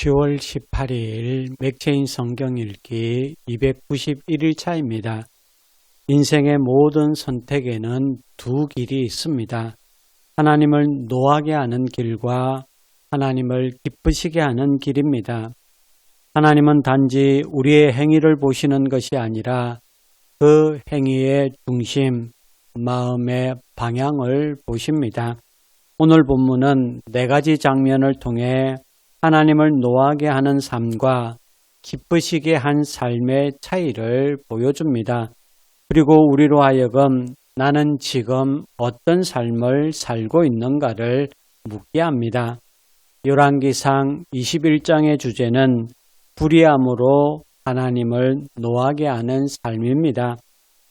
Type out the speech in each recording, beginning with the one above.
10월 18일 맥체인 성경 읽기 291일 차입니다. 인생의 모든 선택에는 두 길이 있습니다. 하나님을 노하게 하는 길과 하나님을 기쁘시게 하는 길입니다. 하나님은 단지 우리의 행위를 보시는 것이 아니라 그 행위의 중심, 마음의 방향을 보십니다. 오늘 본문은 네 가지 장면을 통해 하나님을 노하게 하는 삶과 기쁘시게 한 삶의 차이를 보여줍니다. 그리고 우리로 하여금 나는 지금 어떤 삶을 살고 있는가를 묻게 합니다. 열왕기상 21장의 주제는 불의함으로 하나님을 노하게 하는 삶입니다.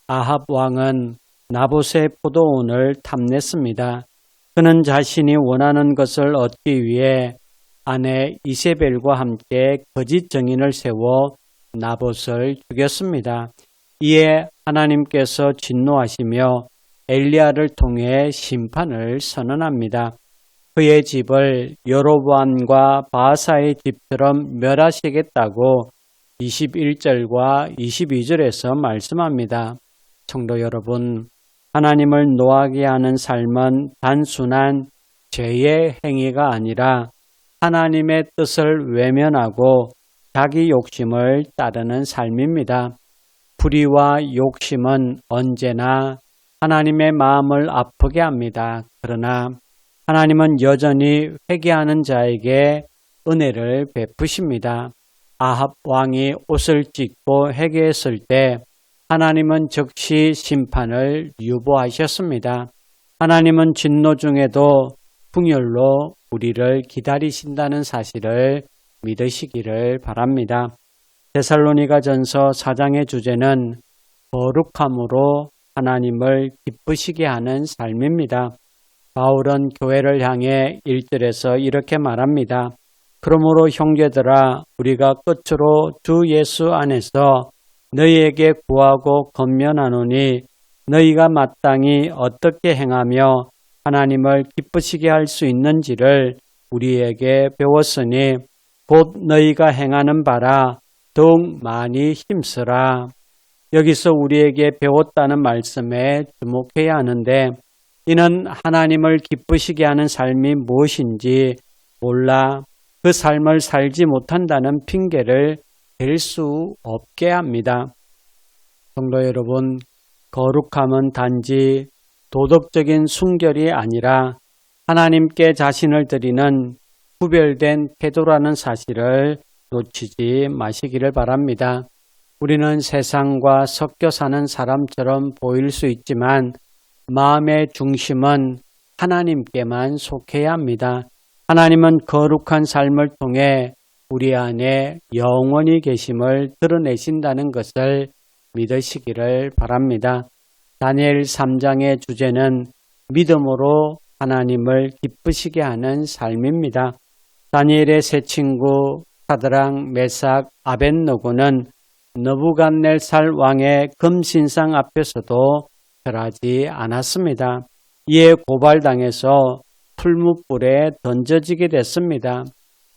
아합 왕은 나봇의 포도원을 탐냈습니다. 그는 자신이 원하는 것을 얻기 위해 아내 이세벨과 함께 거짓 정인을 세워 나봇을 죽였습니다. 이에 하나님께서 진노하시며 엘리야를 통해 심판을 선언합니다. 그의 집을 여로보암과 바사의 집처럼 멸하시겠다고 21절과 22절에서 말씀합니다. 성도 여러분, 하나님을 노하게 하는 삶은 단순한 죄의 행위가 아니라 하나님의 뜻을 외면하고 자기 욕심을 따르는 삶입니다. 불의와 욕심은 언제나 하나님의 마음을 아프게 합니다. 그러나 하나님은 여전히 회개하는 자에게 은혜를 베푸십니다. 아합 왕이 옷을 찢고 회개했을 때 하나님은 즉시 심판을 유보하셨습니다. 하나님은 진노 중에도 풍열로 우리를 기다리신다는 사실을 믿으시기를 바랍니다. 데살로니가 전서 4장의 주제는 거룩함으로 하나님을 기쁘시게 하는 삶입니다. 바울은 교회를 향해 1절에서 이렇게 말합니다. 그러므로 형제들아 우리가 끝으로 주 예수 안에서 너희에게 구하고 건면하노니 너희가 마땅히 어떻게 행하며 하나님을 기쁘시게 할 수 있는지를 우리에게 배웠으니 곧 너희가 행하는 바라 더욱 많이 힘쓰라. 여기서 우리에게 배웠다는 말씀에 주목해야 하는데 이는 하나님을 기쁘시게 하는 삶이 무엇인지 몰라 그 삶을 살지 못한다는 핑계를 댈 수 없게 합니다. 성도 여러분, 거룩함은 단지 도덕적인 순결이 아니라 하나님께 자신을 드리는 구별된 태도라는 사실을 놓치지 마시기를 바랍니다. 우리는 세상과 섞여 사는 사람처럼 보일 수 있지만 마음의 중심은 하나님께만 속해야 합니다. 하나님은 거룩한 삶을 통해 우리 안에 영원히 계심을 드러내신다는 것을 믿으시기를 바랍니다. 다니엘 3장의 주제는 믿음으로 하나님을 기쁘시게 하는 삶입니다. 다니엘의 세 친구 사드랑, 메삭, 아벤노고는 너부갓넬살 왕의 금신상 앞에서도 절하지 않았습니다. 이에 고발당해서 풀무불에 던져지게 됐습니다.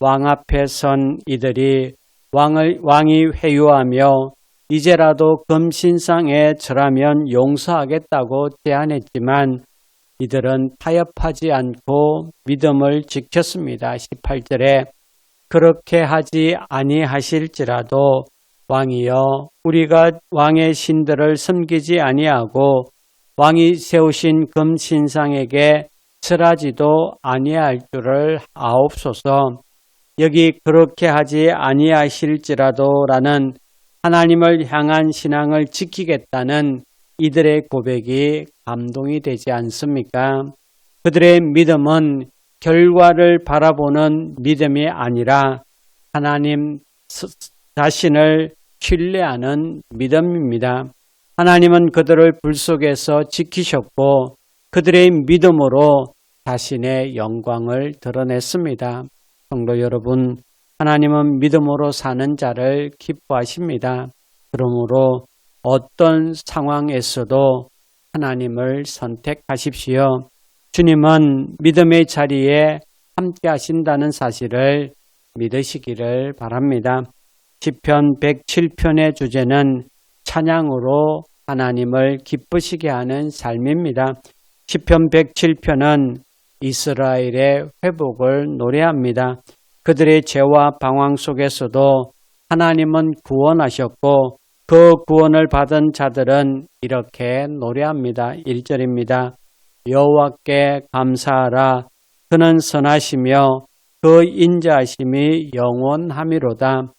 왕 앞에 선 이들이 왕을, 왕이 회유하며 이제라도 금신상에 절하면 용서하겠다고 제안했지만 이들은 타협하지 않고 믿음을 지켰습니다. 18절에 그렇게 하지 아니하실지라도 왕이여 우리가 왕의 신들을 섬기지 아니하고 왕이 세우신 금신상에게 절하지도 아니할 줄을 아옵소서 여기 그렇게 하지 아니하실지라도라는 하나님을 향한 신앙을 지키겠다는 이들의 고백이 감동이 되지 않습니까? 그들의 믿음은 결과를 바라보는 믿음이 아니라 하나님 자신을 신뢰하는 믿음입니다. 하나님은 그들을 불 속에서 지키셨고 그들의 믿음으로 자신의 영광을 드러냈습니다. 성도 여러분, 하나님은 믿음으로 사는 자를 기뻐하십니다. 그러므로 어떤 상황에서도 하나님을 선택하십시오. 주님은 믿음의 자리에 함께 하신다는 사실을 믿으시기를 바랍니다. 시편 107편의 주제는 찬양으로 하나님을 기쁘시게 하는 삶입니다. 시편 107편은 이스라엘의 회복을 노래합니다. 그들의 죄와 방황 속에서도 하나님은 구원하셨고 그 구원을 받은 자들은 이렇게 노래합니다. 1절입니다. 여호와께 감사하라 그는 선하시며 그 인자하심이 영원함이로다.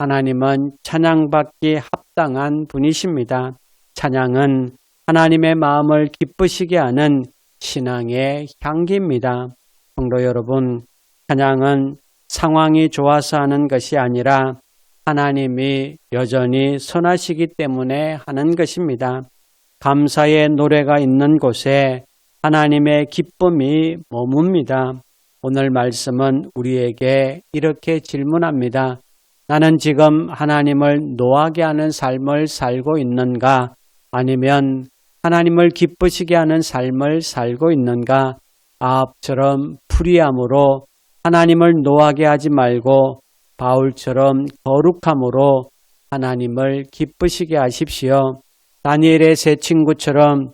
하나님은 찬양받기 합당한 분이십니다. 찬양은 하나님의 마음을 기쁘시게 하는 신앙의 향기입니다. 성도 여러분, 찬양은 상황이 좋아서 하는 것이 아니라 하나님이 여전히 선하시기 때문에 하는 것입니다. 감사의 노래가 있는 곳에 하나님의 기쁨이 머뭅니다. 오늘 말씀은 우리에게 이렇게 질문합니다. 나는 지금 하나님을 노하게 하는 삶을 살고 있는가? 아니면 하나님을 기쁘시게 하는 삶을 살고 있는가? 아합처럼 풀이함으로 하나님을 노하게 하지 말고 바울처럼 거룩함으로 하나님을 기쁘시게 하십시오. 다니엘의 세 친구처럼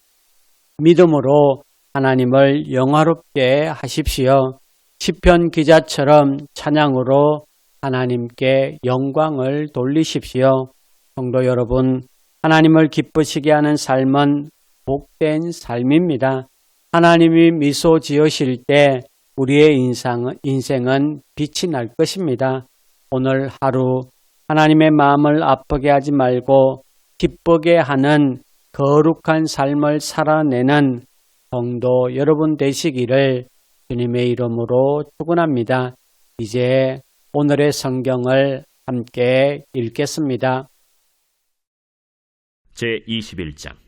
믿음으로 하나님을 영화롭게 하십시오. 시편 기자처럼 찬양으로 하나님께 영광을 돌리십시오. 성도 여러분, 하나님을 기쁘시게 하는 삶은 복된 삶입니다. 하나님이 미소 지으실 때 우리의 인상은, 인생은 빛이 날 것입니다. 오늘 하루 하나님의 마음을 아프게 하지 말고 기쁘게 하는 거룩한 삶을 살아내는 성도 여러분 되시기를 주님의 이름으로 축원합니다. 이제 오늘의 성경을 함께 읽겠습니다. 제 21장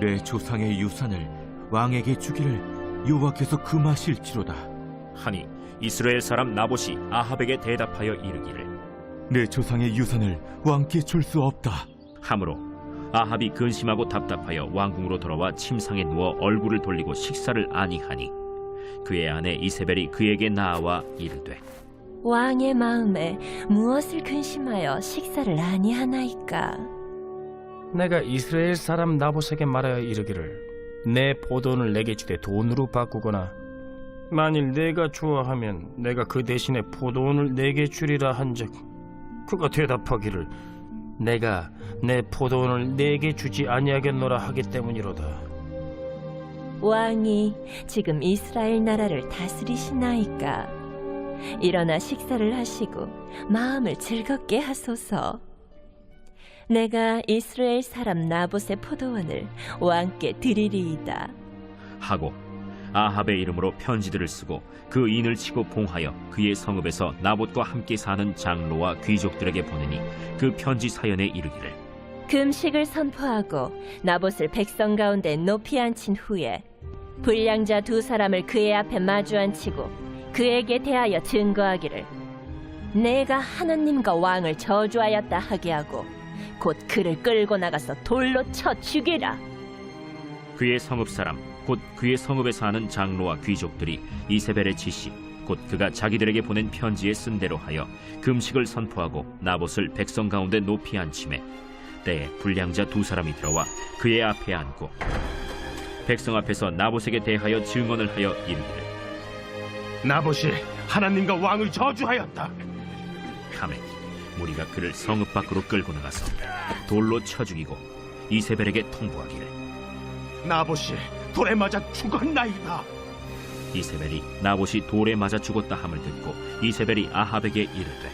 내 조상의 유산을 왕에게 주기를 여호와께서 금하실지로다. 하니 이스라엘 사람 나봇이 아합에게 대답하여 이르기를 내 조상의 유산을 왕께 줄 수 없다. 하므로 아합이 근심하고 답답하여 왕궁으로 돌아와 침상에 누워 얼굴을 돌리고 식사를 아니하니 그의 아내 이세벨이 그에게 나와 이르되 왕의 마음에 무엇을 근심하여 식사를 아니하나이까? 내가 이스라엘 사람 나봇에게 말하여 이르기를 내 포도원을 내게 주되 돈으로 바꾸거나 만일 내가 좋아하면 내가 그 대신에 포도원을 내게 주리라 한즉 그가 대답하기를 내가 내 포도원을 내게 주지 아니하겠노라 하기 때문이로다 왕이 지금 이스라엘 나라를 다스리시나이까? 일어나 식사를 하시고 마음을 즐겁게 하소서. 내가 이스라엘 사람 나봇의 포도원을 왕께 드리리이다. 하고 아합의 이름으로 편지들을 쓰고 그 인을 치고 봉하여 그의 성읍에서 나봇과 함께 사는 장로와 귀족들에게 보내니 그 편지 사연에 이르기를 금식을 선포하고 나봇을 백성 가운데 높이 앉힌 후에 불량자 두 사람을 그의 앞에 마주 앉히고 그에게 대하여 증거하기를 내가 하나님과 왕을 저주하였다 하게 하고 곧 그를 끌고 나가서 돌로 쳐 죽이라 그의 성읍 사람 곧 그의 성읍에 사는 장로와 귀족들이 이세벨의 지시 곧 그가 자기들에게 보낸 편지에 쓴 대로 하여 금식을 선포하고 나봇을 백성 가운데 높이 앉히매 때에 불량자 두 사람이 들어와 그의 앞에 앉고 백성 앞에서 나봇에게 대하여 증언을 하여 이르기를 나봇이 하나님과 왕을 저주하였다. 하매 무리가 그를 성읍 밖으로 끌고 나가서 돌로 쳐 죽이고 이세벨에게 통보하기를 나봇이 돌에 맞아 죽었나이다. 이세벨이 나봇이 돌에 맞아 죽었다 함을 듣고 이세벨이 아합에게 이르되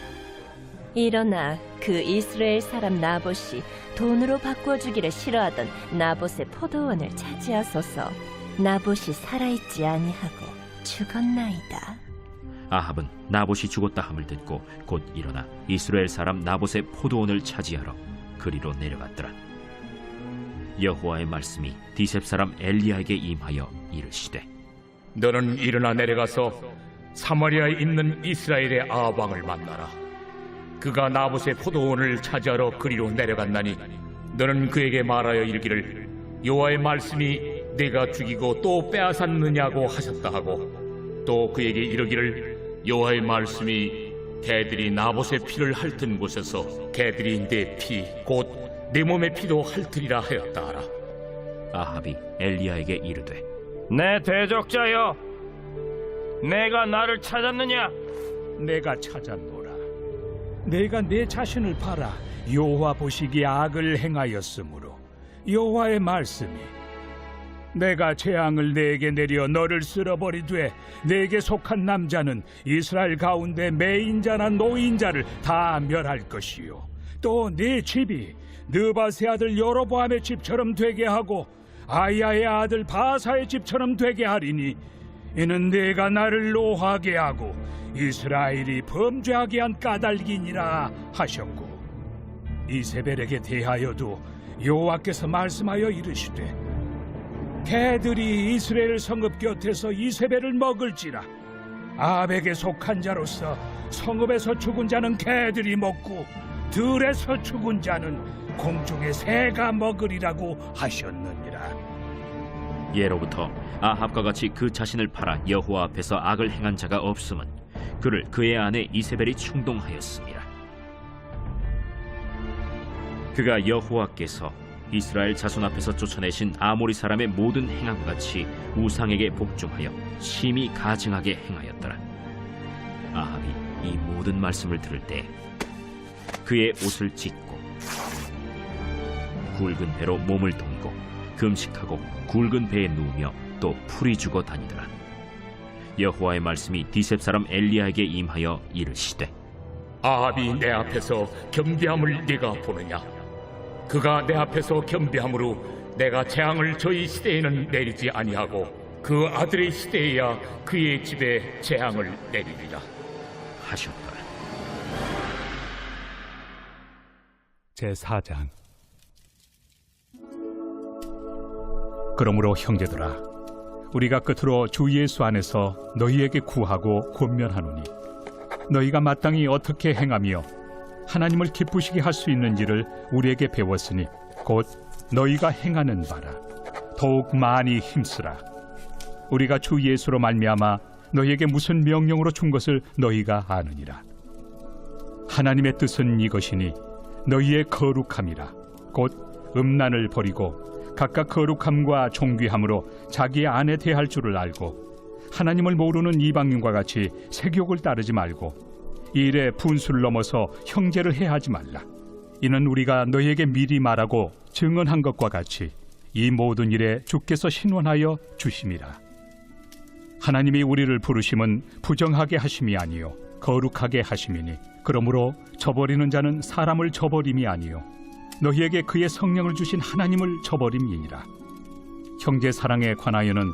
일어나 그 이스라엘 사람 나봇이 돈으로 바꿔주기를 싫어하던 나봇의 포도원을 차지하소서 나봇이 살아있지 아니하고 죽었나이다. 아합은 나봇이 죽었다 함을 듣고 곧 일어나 이스라엘 사람 나봇의 포도원을 차지하러 그리로 내려갔더라. 여호와의 말씀이 디셉 사람 엘리야에게 임하여 이르시되 너는 일어나 내려가서 사마리아에 있는 이스라엘의 아합왕을 만나라. 그가 나봇의 포도원을 차지하러 그리로 내려갔나니 너는 그에게 말하여 이르기를 여호와의 말씀이 내가 죽이고 또 빼앗았느냐고 하셨다 하고 또 그에게 이르기를 여호와의 말씀이 개들이 나봇의 피를 핥은 곳에서 개들이 내 피 곧 내 몸의 피도 핥으리라 하였다 하라. 아합이 엘리야에게 이르되 내 대적자여, 내가 나를 찾았느냐? 내가 찾았노라. 내가 내 자신을 팔아 여호와 보시기에 악을 행하였으므로 여호와의 말씀이 내가 재앙을 내게 내려 너를 쓸어버리되 내게 속한 남자는 이스라엘 가운데 매인자나 노인자를 다 멸할 것이요. 또 네 집이 느바세 아들 여로보암의 집처럼 되게 하고 아야의 아들 바사의 집처럼 되게 하리니 이는 내가 나를 노하게 하고 이스라엘이 범죄하게 한 까닭이니라 하셨고 이세벨에게 대하여도 여호와께서 말씀하여 이르시되 개들이 이스라엘 성읍 곁에서 이세벨을 먹을지라 아벡에 속한 자로서 성읍에서 죽은 자는 개들이 먹고 들에서 죽은 자는 공중의 새가 먹으리라고 하셨느니라 예로부터 아합과 같이 그 자신을 팔아 여호와 앞에서 악을 행한 자가 없음은 그를 그의 아내 이세벨이 충동하였습니다. 그가 여호와께서 이스라엘 자손 앞에서 쫓아내신 아모리 사람의 모든 행함과 같이 우상에게 복종하여 심히 가증하게 행하였더라. 아합이 이 모든 말씀을 들을 때 그의 옷을 찢고 굵은 배로 몸을 동이고 금식하고 굵은 배에 누우며 또 풀이 죽어 다니더라. 여호와의 말씀이 디셉 사람 엘리야에게 임하여 이르시되 아합이 내 앞에서 겸비함을 네가 보느냐? 그가 내 앞에서 겸비함으로 내가 재앙을 저희 시대에는 내리지 아니하고 그 아들의 시대에야 그의 집에 재앙을 내리리라. 하셨더라. 제4장 그러므로 형제들아 우리가 끝으로 주 예수 안에서 너희에게 구하고 권면하노니 너희가 마땅히 어떻게 행하며 하나님을 기쁘시게 할 수 있는지를 우리에게 배웠으니 곧 너희가 행하는 바라. 더욱 많이 힘쓰라. 우리가 주 예수로 말미암아 너희에게 무슨 명령으로 준 것을 너희가 아느니라. 하나님의 뜻은 이것이니 너희의 거룩함이라. 곧 음란을 버리고 각각 거룩함과 존귀함으로 자기의 아내 대할 줄을 알고 하나님을 모르는 이방인과 같이 세욕을 따르지 말고 이 일에 분수를 넘어서 형제를 해하지 말라. 이는 우리가 너희에게 미리 말하고 증언한 것과 같이 이 모든 일에 주께서 신원하여 주심이라. 하나님이 우리를 부르심은 부정하게 하심이 아니요 거룩하게 하심이니 그러므로 저버리는 자는 사람을 저버림이 아니요 너희에게 그의 성령을 주신 하나님을 저버림이니라. 형제 사랑에 관하여는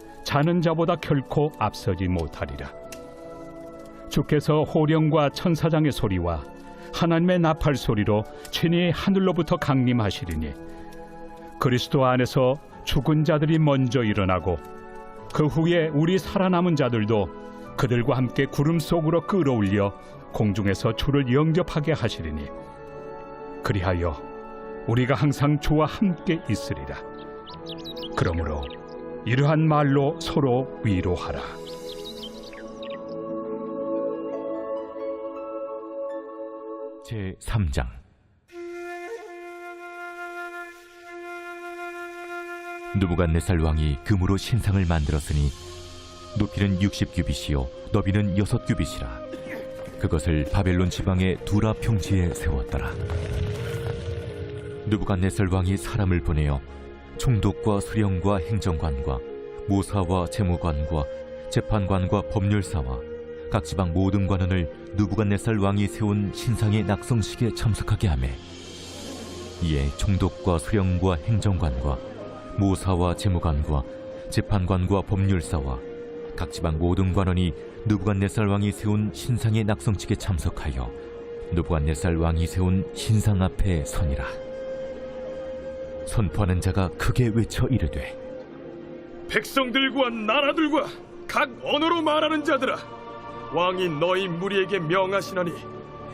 자는 자보다 결코 앞서지 못하리라. 주께서 호령과 천사장의 소리와 하나님의 나팔 소리로 친히 하늘로부터 강림하시리니 그리스도 안에서 죽은 자들이 먼저 일어나고 그 후에 우리 살아남은 자들도 그들과 함께 구름 속으로 끌어올려 공중에서 주를 영접하게 하시리니 그리하여 우리가 항상 주와 함께 있으리라. 그러므로 이러한 말로 서로 위로하라. 제 3장. 누부갓네살 왕이 금으로 신상을 만들었으니 높이는 60규빗이요 너비는 6규빗이라. 그것을 바벨론 지방의 두라 평지에 세웠더라. 누부갓네살 왕이 사람을 보내어 총독과 수령과 행정관과 모사와 재무관과 재판관과 법률사와 각 지방 모든 관원을 누부갓네살 왕이 세운 신상의 낙성식에 참석하게 하매 이에 총독과 수령과 행정관과 모사와 재무관과 재판관과 법률사와 각 지방 모든 관원이 누부갓네살 왕이 세운 신상의 낙성식에 참석하여 누부갓네살 왕이 세운 신상 앞에 서니라 선포하는 자가 크게 외쳐 이르되 백성들과 나라들과 각 언어로 말하는 자들아 왕이 너희 무리에게 명하시나니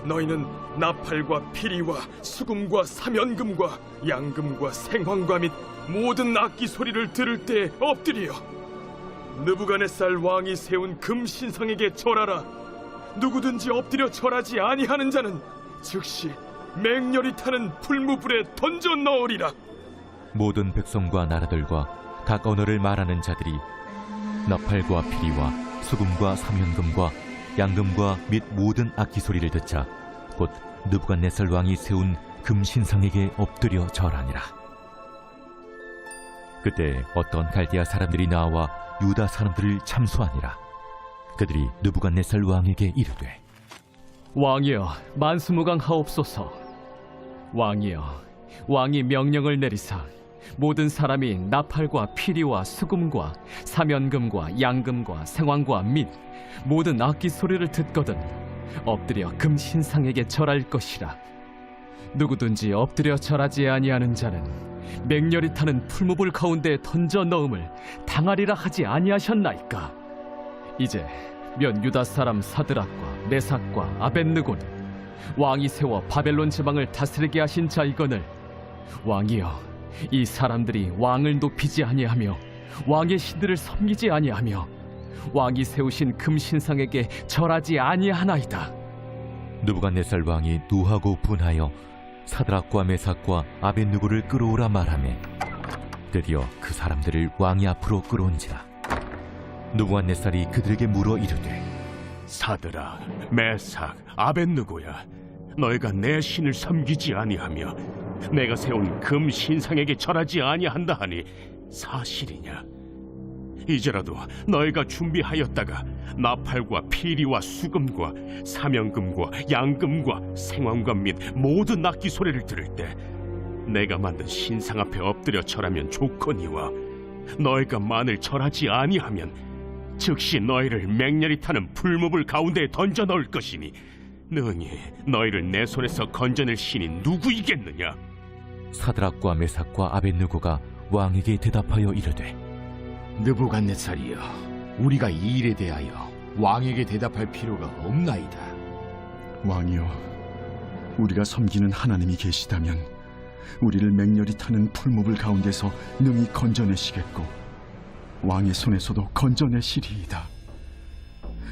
너희는 나팔과 피리와 수금과 사면금과 양금과 생황과 및 모든 악기 소리를 들을 때 엎드려 느부갓네살 왕이 세운 금 신상에게 절하라. 누구든지 엎드려 절하지 아니하는 자는 즉시 맹렬히 타는 풀무불에 던져 넣으리라 모든 백성과 나라들과 각 언어를 말하는 자들이 나팔과 피리와 수금과 사면금과 양금과 및 모든 악기 소리를 듣자 곧 느부갓네살 왕이 세운 금신상에게 엎드려 절하니라. 그때 어떤 갈대아 사람들이 나와 유다 사람들을 참수하니라. 그들이 느부갓네살 왕에게 이르되 왕이여 만수무강 하옵소서 왕이여 왕이 명령을 내리사 모든 사람이 나팔과 피리와 수금과 사면금과 양금과 생황과 및 모든 악기 소리를 듣거든 엎드려 금신상에게 절할 것이라. 누구든지 엎드려 절하지 아니하는 자는 맹렬히 타는 풀무불 가운데 던져 넣음을 당하리라 하지 아니하셨나이까? 이제 면 유다 사람 사드락과 메삭과 아벤느고는 왕이 세워 바벨론 지방을 다스리게 하신 자이거늘 왕이여 이 사람들이 왕을 높이지 아니하며 왕의 신들을 섬기지 아니하며 왕이 세우신 금신상에게 절하지 아니하나이다. 느부갓네살 왕이 노하고 분하여 사드락과 메삭과 아벤누고를 끌어오라 말하매 드디어 그 사람들을 왕이 앞으로 끌어온지라. 느부갓네살이 그들에게 물어 이르되 사드라, 메삭, 아벤느고야, 너희가 내 신을 섬기지 아니하며 내가 세운 금 신상에게 절하지 아니한다 하니 사실이냐? 이제라도 너희가 준비하였다가 나팔과 피리와 수금과 사명금과 양금과 생황금 및 모든 악기 소리를 들을 때 내가 만든 신상 앞에 엎드려 절하면 좋거니와 너희가 만일 절하지 아니하면 즉시 너희를 맹렬히 타는 풀무불 가운데에 던져 넣을 것이니 능히 너희를 내 손에서 건져낼 신이 누구이겠느냐? 사드락과 메삭과 아벤누고가 왕에게 대답하여 이르되 느부갓네살이여 우리가 이 일에 대하여 왕에게 대답할 필요가 없나이다 왕이여, 우리가 섬기는 하나님이 계시다면 우리를 맹렬히 타는 풀무불 가운데서 능히 건져내시겠고 왕의 손에서도 건져내시리이다.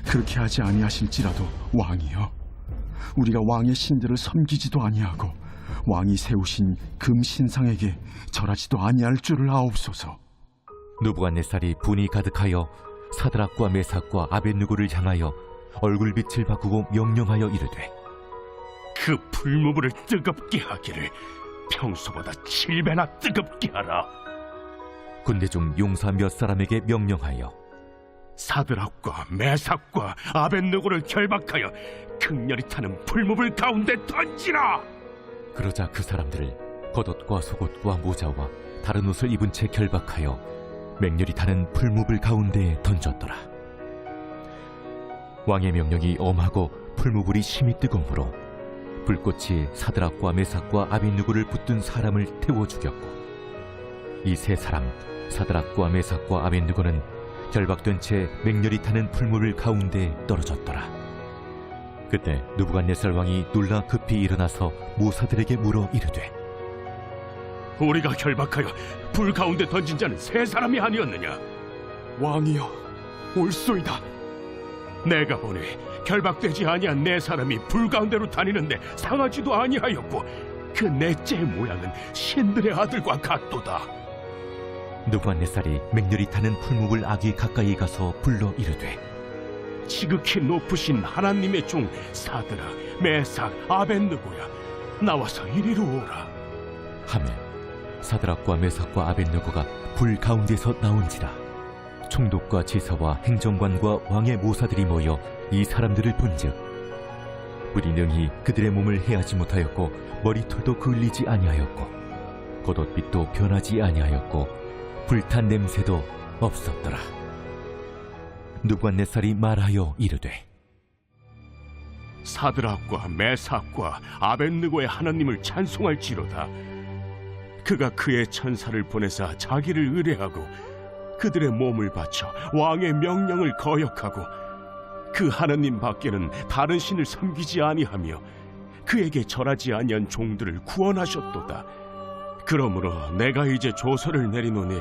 그렇게 하지 아니하실지라도 왕이여, 우리가 왕의 신들을 섬기지도 아니하고 왕이 세우신 금 신상에게 절하지도 아니할 줄을 아옵소서. 느부갓네살이 분이 가득하여 사드락과 메삭과 아벤누고를 향하여 얼굴빛을 바꾸고 명령하여 이르되 그 풀무불을 뜨겁게 하기를 평소보다 칠배나 뜨겁게 하라. 군대 중 용사 몇 사람에게 명령하여 사드락과 메삭과 아벤느고를 결박하여 극렬히 타는 풀무불 가운데 던지라. 그러자 그 사람들을 겉옷과 속옷과 모자와 다른 옷을 입은 채 결박하여 맹렬히 타는 풀무불 가운데에 던졌더라. 왕의 명령이 엄하고 풀무불이 심히 뜨거우므로 불꽃이 사드락과 메삭과 아빈누고를 붙든 사람을 태워 죽였고 이 세 사람 사드락과 메삭과 아벤누고는 결박된 채 맹렬히 타는 풀무를 가운데 떨어졌더라. 그때 누부갓네살 왕이 놀라 급히 일어나서 모사들에게 물어 이르되 우리가 결박하여 불 가운데 던진 자는 세 사람이 아니었느냐? 왕이여, 옳소이다. 내가 보니 결박되지 아니한 네 사람이 불 가운데로 다니는데 상하지도 아니하였고 그 넷째의 모양은 신들의 아들과 같도다. 누부갓네살이 맹렬히 타는 풀무불 아기 가까이 가서 불러 이르되 지극히 높으신 하나님의 종 사드라, 메삭, 아벤느고야? 나와서 이리로 오라. 하매 사드락과 메삭과 아벤느고가 불 가운데서 나온지라. 총독과 지사와 행정관과 왕의 모사들이 모여 이 사람들을 본즉 불이 능히 그들의 몸을 해하지 못하였고 머리털도 그을리지 아니하였고 겉옷빛도 변하지 아니하였고 불탄 냄새도 없었더라 누부갓네살이 말하여 이르되 사드락과 메삭과 아벤느고의 하나님을 찬송할지로다. 그가 그의 천사를 보내사 자기를 의뢰하고 그들의 몸을 바쳐 왕의 명령을 거역하고 그 하나님 밖에는 다른 신을 섬기지 아니하며 그에게 절하지 아니한 종들을 구원하셨도다. 그러므로 내가 이제 조서를 내리노니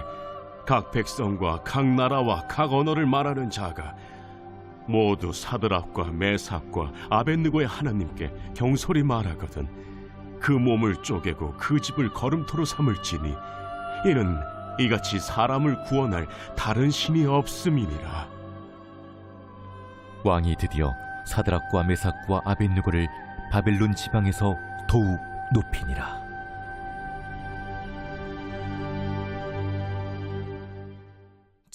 각 백성과 각 나라와 각 언어를 말하는 자가 모두 사드락과 메삭과 아벤느고의 하나님께 경솔히 말하거든 그 몸을 쪼개고 그 집을 걸음토로 삼을지니 이는 이같이 사람을 구원할 다른 신이 없음이니라 왕이 드디어 사드락과 메삭과 아벤누고를 바벨론 지방에서 더욱 높이니라.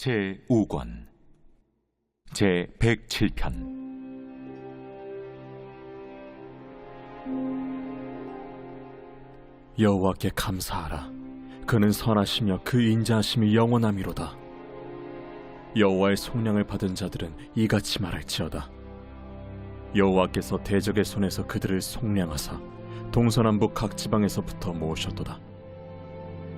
제 5권 제 107편 여호와께 감사하라. 그는 선하시며 그 인자하심이 영원함이로다. 여호와의 속량을 받은 자들은 이같이 말할지어다. 여호와께서 대적의 손에서 그들을 속량하사 동서남북 각 지방에서부터 모으셨도다.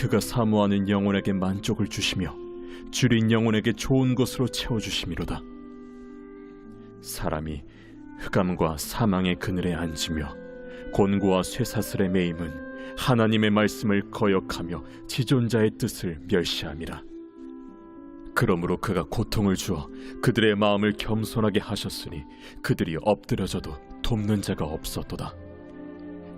그가 사모하는 영혼에게 만족을 주시며 줄인 영혼에게 좋은 것으로 채워 주심이로다. 사람이 흑암과 사망의 그늘에 앉으며 곤고와 쇠사슬에 매임은 하나님의 말씀을 거역하며 지존자의 뜻을 멸시함이라. 그러므로 그가 고통을 주어 그들의 마음을 겸손하게 하셨으니 그들이 엎드려져도 돕는 자가 없었도다.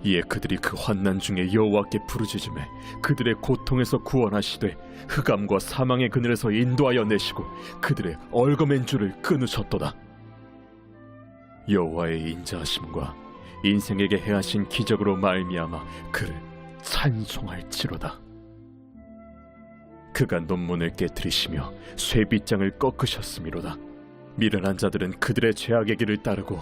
이에 그들이 그 환난 중에 여호와께 부르짖음에 그들의 고통에서 구원하시되 흑암과 사망의 그늘에서 인도하여 내시고 그들의 얼거맨 줄을 끊으셨도다. 여호와의 인자하심과 인생에게 행하신 기적으로 말미암아 그를 찬송할지로다. 그가 논문을 깨뜨리시며 쇠빗장을 꺾으셨음이로다. 미련한 자들은 그들의 죄악의 길을 따르고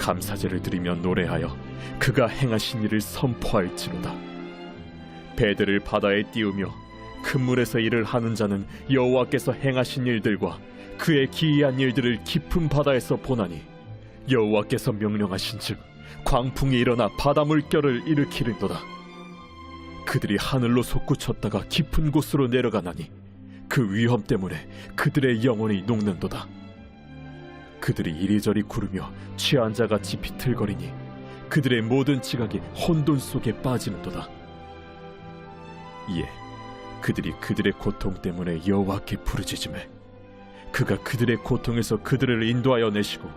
감사제를 드리며 노래하여 그가 행하신 일을 선포할지로다. 배들을 바다에 띄우며 큰 물에서 일을 하는 자는 여호와께서 행하신 일들과 그의 기이한 일들을 깊은 바다에서 보나니 여호와께서 명령하신즉 광풍이 일어나 바다 물결을 일으키는도다. 그들이 하늘로 솟구쳤다가 깊은 곳으로 내려가나니 그 위험 때문에 그들의 영혼이 녹는도다. 그들이 이리저리 구르며 취한 자같이 비틀거리니 그들의 모든 지각이 혼돈 속에 빠지는도다. 이에 그들이 그들의 고통 때문에 여호와께 부르짖음에 그가 그들의 고통에서 그들을 인도하여 내시고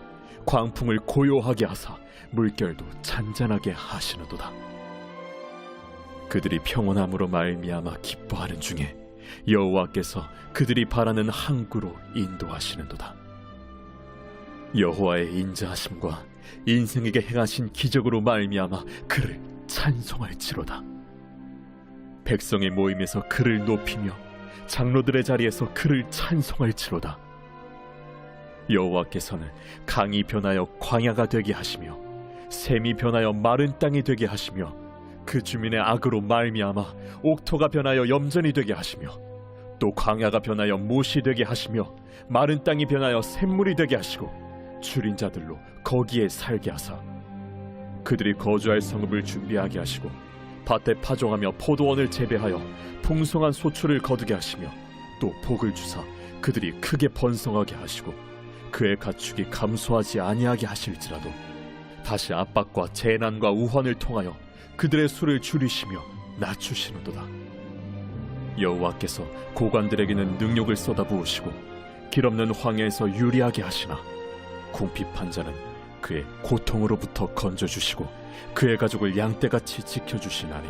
광풍을 고요하게 하사 물결도 잔잔하게 하시는도다. 그들이 평온함으로 말미암아 기뻐하는 중에 여호와께서 그들이 바라는 항구로 인도하시는도다. 여호와의 인자하심과 인생에게 행하신 기적으로 말미암아 그를 찬송할지로다. 백성의 모임에서 그를 높이며 장로들의 자리에서 그를 찬송할지로다. 여호와께서는 강이 변하여 광야가 되게 하시며 샘이 변하여 마른 땅이 되게 하시며 그 주민의 악으로 말미암아 옥토가 변하여 염전이 되게 하시며 또 광야가 변하여 못이 되게 하시며 마른 땅이 변하여 샘물이 되게 하시고 줄인 자들로 거기에 살게 하사 그들이 거주할 성읍을 준비하게 하시고 밭에 파종하며 포도원을 재배하여 풍성한 소출을 거두게 하시며 또 복을 주사 그들이 크게 번성하게 하시고 그의 가축이 감소하지 아니하게 하실지라도 다시 압박과 재난과 우환을 통하여 그들의 수를 줄이시며 낮추시는도다. 여호와께서 고관들에게는 능력을 쏟아부으시고 길없는 황야에서 유리하게 하시나 궁핍한 자는 그의 고통으로부터 건져주시고 그의 가족을 양떼같이 지켜주시나니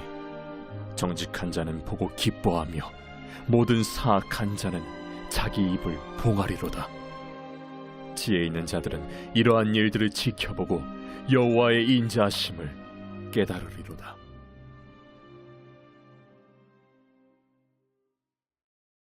정직한 자는 보고 기뻐하며 모든 사악한 자는 자기 입을 봉하리로다. 지혜 있는 자들은 이러한 일들을 지켜보고 여호와의 인자하심을 깨달으리로다.